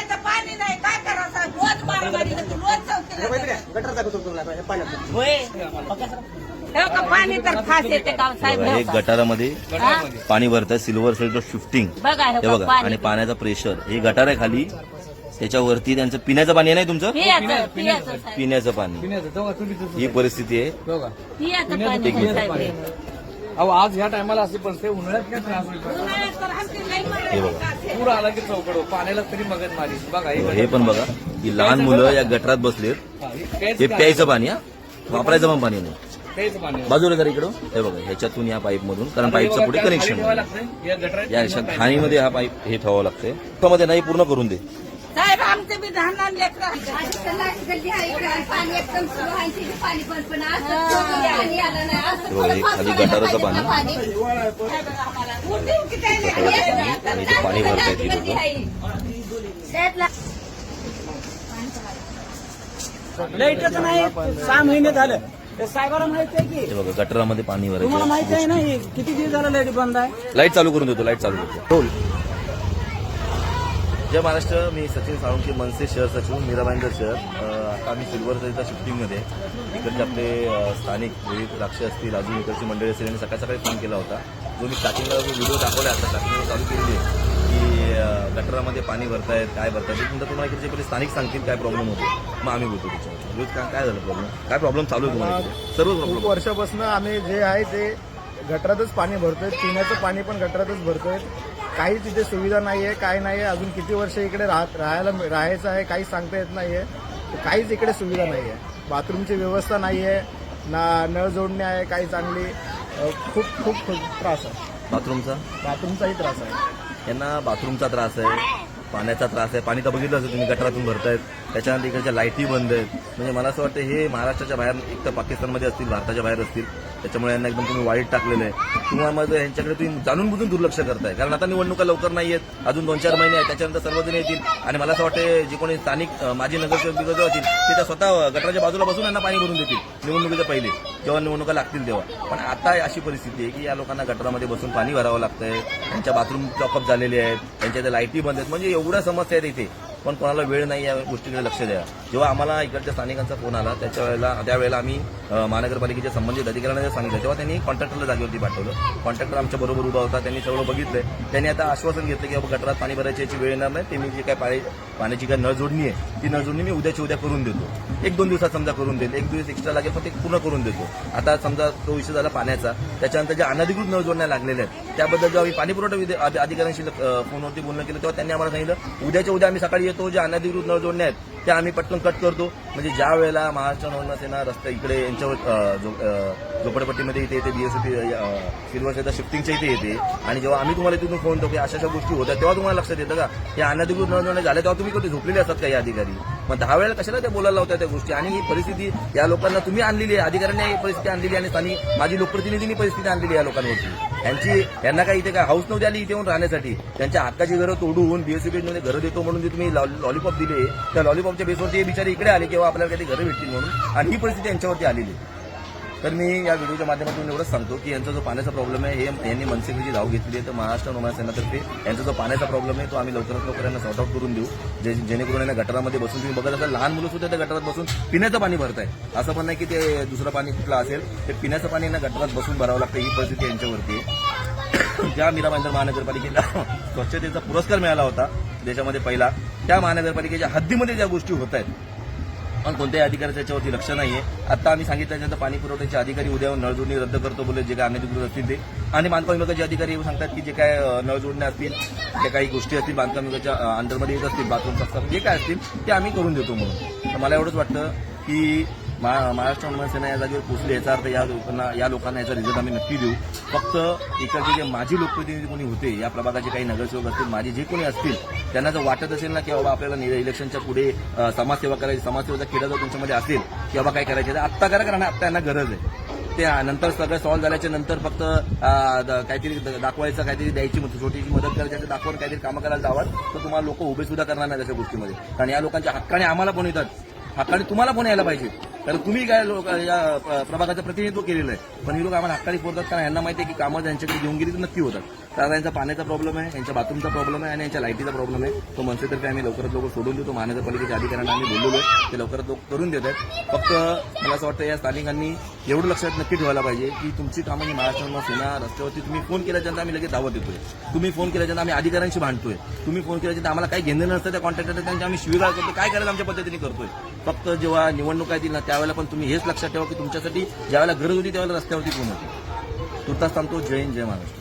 प्यायचं पाणी नाही. काय करायचं? रोज मारामारी होती, रोज चौकीला गटर दाखवतो तुम्हाला हे पाण्यात होय. हो का? पाणी तर फास येते का साहेब? हे हो का? गटारामध्ये हा? पाणी भरत आहे सिल्वर सेल्टर शिफ्टिंग बघा हे हे बघ, पाणी. आणि पाण्याचं प्रेशर हे गटार आहे खाली. त्याच्यावरती त्यांचं पिण्याचं पाणी आहे नाही तुमचं? पियाचं पियाचं साहेब. पिण्याचं पाणी. ही परिस्थिती आहे. पियाचं पाणी आहे, साहेब. हे. अहो आज ह्या टायमाला अशी पण ते उन्हाळ्यात काय त्रास होईल? हे. पूर आला की चौकड पाण्याला तरी मगन मारी. बघा हे पण बघा की लहान मुलं या गटारात बसलेत. हे प्यायचं पाणी हा? वापरायचं पण पाणी नाही. बाजूला जरा इकडं हे. बघा ह्याच्यातून या पाईप मधून कारण पाईपचं पुढे कनेक्शन या गटरात या अशा खाणीमध्ये हा पाईप हे ठेवावं लागतंय. मध्ये नाही पूर्ण करून दे. साहेब आमचे बी थोडं खाली गटाराचं पाणी. पाणी. आणि लाईटच नाही. सहा महिने झालं. ते साहेबाला माहिती आहे की बघा गटारामध्ये पाणी तुम्हाला माहिती आहे भरायचं ना हे किती दिवस झालं लाइट बंद आहे? लाइट चालू करून देतो लाइट चालू करतो जय महाराष्ट्र मी सचिन साळुंके मनसे शहर सचिव मीराबाईंदर शहर. आता आम्ही सिल्वर सरिता शिफ्टिंगमध्ये. इकडचे आपले स्थानिक विविध द्राक्ष असतील अजून इकडची मंडळी असतील यांनी सकाळी सकाळी फोन केला होता. जो मी स्टार्टिंगला जो व्हिडिओ दाखवला आता स्टार्टिंगला चालू केलेली आहे की गटारामध्ये पाणी भरतायत काय भरतायत नंतर तुम्हाला इकडचे पहिले स्थानिक सांगतील काय प्रॉब्लेम होतो. मग आम्ही बोलतो त्याच्यावर रोज काय काय झालं प्रॉब्लेम काय प्रॉब्लेम चालू आहे तुम्हाला? सर्व प्रॉब्लेम वर्षापासून आम्ही जे आहे ते गटरातच पाणी भरतोय पिण्याचं पाणी पण गटरातच भरतोय. काहीच इथे सुविधा नाहीये काय नाहीये. अजून किती वर्ष इकडे राहत राहायला राहायचं आहे काही सांगता येत नाहीये. काहीच इकडे सुविधा नाहीये. बाथरूमची व्यवस्था नाहीये ना नळ जोडणी आहे काही चांगली. खूप खूप खूप त्रास आहे. बाथरूमचा? बाथरूमचाही त्रास आहे. यांना बाथरूमचा त्रास आहे पाण्याचा त्रास आहे. पाणी तर बघितलं असेल तुम्ही गटारातून भरतायत. त्याच्यानंतर इकडच्या लाईटी बंद आहेत. म्हणजे मला असं वाटतं हे महाराष्ट्राच्या बाहेर एक तर पाकिस्तानमध्ये असतील भारताच्या बाहेर असतील. त्याच्यामुळे यांना एकदम तुम्ही वाईट टाकलेलं आहे. किंवा मग यांच्याकडे तुम्ही जाणून बुजून दुर्लक्ष करताय. कारण आता निवडणुका लवकर नाही आहेत अजून दोन चार महिने आहेत. त्याच्यानंतर सर्वजण येतील. आणि मला असं वाटतं जे कोणी स्थानिक माजी नगरसेवक बिगरसेवक असतील ते त्या स्वतः गटाच्या बाजूला बसून यांना पाणी भरून देतील. निवडणुकीच्या पहिले. जेव्हा निवडणुका लागतील तेव्हा. पण आता अशी परिस्थिती आहे की या लोकांना गटारामध्ये बसून पाणी भरावं लागतंय. त्यांच्या बाथरूम चॉकअप झालेले आहेत. त्यांच्या त्या लाईटी बंद आहेत. म्हणजे एवढ्या समस्या आहेत इथे. पण कोणाला वेळ नाही या गोष्टीकडे लक्ष द्या. जेव्हा आम्हाला इकडच्या स्थानिकांचा फोन आला त्याच्या वेळेला त्यावेळेला आम्ही महानगरपालिकेच्या संबंधित अधिकाऱ्यांना सांगितलं तेव्हा त्यांनी कॉन्ट्रॅक्टरला जागेवरती पाठवलं. कॉन्ट्रॅक्टर आमच्या बरोबर उभा होता त्यांनी सगळं बघितलं. त्यांनी आता आश्वासन घेतलं की बाबा गटरात पाणी भरायची याची वेळ येणार नाही. ते मी जी काय पाणी पाण्याची काय नळ जोडणी आहे ती नळ जोडणी मी उद्याची उद्या करून देतो. एक दोन दिवसात समजा करून देईल. एक दिवस एक्स्ट्रा लागेल पण ते पूर्ण करून देतो. आता समजा तो विषय झाला पाण्याचा. त्याच्यानंतर ज्या अनधिकृत नळ जोडण्या लागलेल्या आहेत त्याबद्दल जेव्हा आम्ही पाणी पुरवठा अधिकाऱ्यांशी फोनवरती बोलणं केलं तेव्हा त्यांनी आम्हाला सांगितलं उद्याच्या उद्या आम्ही सकाळी येतो जे अनधिकृत नळ जोडण्या आहेत त्या आम्ही पटकन कट करतो. म्हणजे ज्या वेळेला महाराष्ट्र नवसेना रस्ता इकडे यांच्यावर झोपडपट्टीमध्ये इथे येते बीएससी सिल्वर शिफ्टिंगच्या इथे येते. आणि जेव्हा आम्ही तुम्हाला तिथून फोन करतो की अशा अशा गोष्टी होत्या तेव्हा तुम्हाला लक्षात येतं का? हे अनधिकृत नोंदवणे झाले झाल्या तेव्हा तुम्ही कधी झोपलेले असतात काही अधिकारी? मग दहा वेळेला कशाला त्या बोलायला होत्या त्या गोष्टी? आणि ही परिस्थिती या लोकांना तुम्ही आणलेली आहे अधिकाऱ्यांनी ही परिस्थिती आणलेली आहे आणि स्थानिक माझी लोकप्रतिनिधींनी परिस्थिती आणलेली आहे या लोकांवरती. यांची यांना काही इथे काय हाऊस नव्हती आली इथे येऊन राहण्यासाठी. त्यांच्या हक्काची घरं तोडून बीएससी मध्ये घरं देतो म्हणून जे तुम्ही लॉलीपॉप दिले त्या लॉलीपॉपच्या बेसवरती हे बिचारे इकडे आले किंवा आपल्याला काही घरं भेटतील म्हणून. आणि ही परिस्थिती यांच्यावरती आलेली तर मी या व्हिडिओच्या माध्यमातून एवढंच सांगतो की यांचा जो पाण्याचा प्रॉब्लेम आहे हे यांनी मनसेकडची धाव घेतली आहे. तर महाराष्ट्र नोमा सेनातर्फे यांचा जो पाण्याचा प्रॉब्लेम आहे तो आम्ही लवकरात लवकर यांना सॉर्ट आउट करून देऊ. जे जेणेकरून यांना गटारामध्ये बसून तुम्ही बघत असाल लहान मुलं सुद्धा त्या गटारात बसून पिण्याचं पाणी भरत आहे असं पण नाही की ते दुसरं पाणी कुठलं असेल ते पिण्याचं पाणी यांना गटारात बसून भरावं लागतं. ही परिस्थिती यांच्यावरती आहे. ज्या मीरा भाईंदर महानगरपालिकेला स्वच्छतेचा पुरस्कार मिळाला होता देशामध्ये पहिला त्या महानगरपालिकेच्या हद्दीमध्ये ज्या गोष्टी होत आहेत पण कोणत्याही अधिकाऱ्याच्या याच्यावरती लक्ष नाही आहे आता आम्ही सांगितल्यानंतर पाणी पुरवठ्याचे अधिकारी उद्या नळजोडणी रद्द करतो बोले जे काय अनधिकृत असतील ते. आणि बांधकाम विभागाचे अधिकारी येऊ सांगतात की जे काय नळजोडण्या असतील ज्या काही गोष्टी असतील बांधकाम विभागाच्या अंडरमध्ये येत असतील बाथरूम्स असतात जे काय असतील ते आम्ही करून देतो म्हणून. तर मला एवढंच वाटतं की मा महाराष्ट्र हनुमान या जागेवर पोचली याचा अर्थ या लोकांना या लोकांना याचा रिझल्ट आम्ही नक्की देऊ. फक्त इकडचे जे माजी लोकप्रतिनिधी कोणी होते या प्रभागाचे काही नगरसेवक असतील माजी जे कोणी असतील त्यांना जर वाटत असेल ना की बाबा आपल्याला इलेक्शनच्या पुढे समाजसेवा करायची समाजसेवेचा किडा जर तुमच्यामध्ये असेल की बाबा काय करायचे तर आत्ता करा कारण आत्ता यांना गरज आहे. ते नंतर सगळं सॉल्व्ह झाल्याच्यानंतर फक्त काहीतरी दाखवायचं काहीतरी द्यायची छोटीची छोटीशी मदत करायची दाखवून काहीतरी कामं करायला जावं तर तुम्हाला लोक उभे सुद्धा करणार नाही त्याच्या गोष्टीमध्ये. कारण या लोकांच्या हक्काने आम्हाला पण येतात. हक्काने तुम्हाला पण यायला पाहिजे. कारण तुम्ही काय लोक या प्रभागाचं प्रतिनिधित्व केलेलं आहे. पण ही लोक आम्हाला हक्काने फोडतात कारण यांना माहिती आहे की कामं त्यांच्याकडे घेऊन गेली तर नक्की होतात. तर आता यांचा पाण्याचा प्रॉब्लेम आहे यांच्या बाथरूमचा प्रॉब्लेम आहे आणि यांच्या लाईटीचा प्रॉब्लेम आहे. तो मनसेतर्फे आम्ही लवकरात लवकर सोडून देतो महानगरपालिकेच्या अधिकाऱ्यांना आम्ही बोललेलो आहे. ते लवकरात लवकर करून देत आहेत. फक्त मला असं वाटतं या स्थानिकांनी एवढं लक्षात नक्की ठेवायला पाहिजे की तुमची कामं ही महाराष्ट्र सेना रस्त्यावरती तुम्ही फोन केल्याच्यानंतर आम्ही लगेच दावत देतोय. तुम्ही फोन केल्याच्यानंतर आम्ही अधिकाऱ्यांशी भांडतोय. तुम्ही फोन केल्याच्यानंतर आम्हाला काही घेणं नसतं त्या कॉन्ट्रॅक्टर त्यांच्या आम्ही शिविगाळ करतो काय करायला आमच्या पद्धतीने करतोय? फक्त जेव्हा निवडणुका येतील ना त्यावेळेला पण तुम्ही हेच लक्षात ठेवा की तुमच्यासाठी ज्यावेळेला गरज होती त्यावेळेला रस्त्यावरती फोन होती. तुर्तास थांबतो. जय हिंद जय महाराष्ट्र.